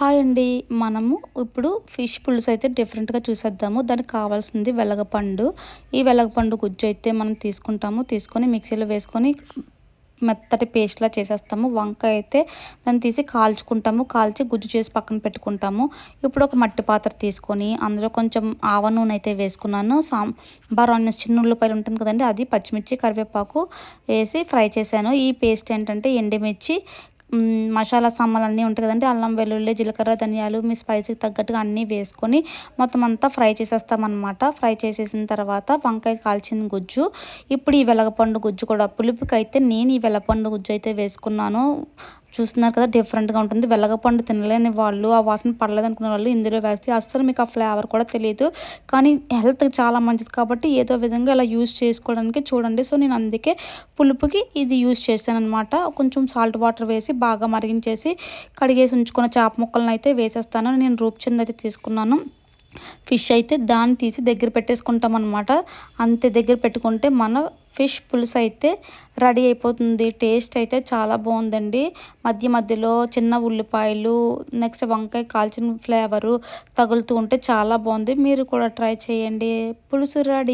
Hi అండి మనము ఇప్పుడు ఫిష్ పులుసు అయితే డిఫరెంట్గా చూసేద్దాము. దానికి కావాల్సింది వెలగపండు. ఈ వెలగపండు గుజ్జు అయితే మనం తీసుకుంటాము. తీసుకొని మిక్సీలో వేసుకొని మెత్తటి పేస్ట్లా చేసేస్తాము. వంకాయ అయితే దాన్ని తీసి కాల్చుకుంటాము. కాల్చి గుజ్జు చేసి పక్కన పెట్టుకుంటాము. ఇప్పుడు ఒక మట్టి పాత్ర తీసుకొని అందులో కొంచెం ఆవ నూనె అయితే వేసుకున్నాను. సాంబార్ ఆనియన్స్ చిన్న ఉల్లిపాయలు ఉంటుంది కదండి అది పచ్చిమిర్చి కరివేపాకు వేసి ఫ్రై చేశాను. ఈ పేస్ట్ ఏంటంటే ఎండుమిర్చి మసాలా సామాన్లు అన్నీ ఉంటాయి కదండి. అల్లం వెల్లుల్లి జీలకర్ర ధనియాలు మీ స్పైసీకి తగ్గట్టుగా అన్నీ వేసుకొని మొత్తం అంతా ఫ్రై చేసేస్తామన్నమాట. ఫ్రై చేసేసిన తర్వాత వంకాయ కాల్చిన గుజ్జు. ఇప్పుడు ఈ వెలగపండు గుజ్జు కూడా పులుపుకి అయితే నేను ఈ వెలగపండు గుజ్జు అయితే వేసుకున్నాను. చూస్తున్నారు కదా డిఫరెంట్గా ఉంటుంది. వెల్లగపండు తినలేని వాళ్ళు ఆ వాసన పడలేదు అనుకునే వాళ్ళు ఇందులో వేస్తే అస్సలు మీకు ఆ ఫ్లేవర్ కూడా తెలియదు. కానీ హెల్త్ చాలా మంచిది కాబట్టి ఏదో విధంగా ఇలా యూస్ చేసుకోవడానికి చూడండి. సో నేను అందుకే పులుపుకి ఇది యూస్ చేశానమాట కొంచెం సాల్ట్ వాటర్ వేసి బాగా మరిగించేసి కడిగేసి ఉంచుకున్న చేప ముక్కలను అయితే వేసేస్తాను. నేను రూప్ అయితే తీసుకున్నాను. ఫిష్ అయితే దాన్ని తీసి దగ్గర పెట్టేసుకుంటాం అనమాట అంతే దగ్గర పెట్టుకుంటే మన ఫిష్ పులుసు అయితే రెడీ అయిపోతుంది. టేస్ట్ అయితే చాలా బాగుందండి. మధ్య మధ్యలో చిన్న ఉల్లిపాయలు నెక్స్ట్ వంకాయ కాల్చిన ఫ్లేవరు తగులుతూ ఉంటే చాలా బాగుంది. మీరు కూడా ట్రై చేయండి. పులుసు రెడీ.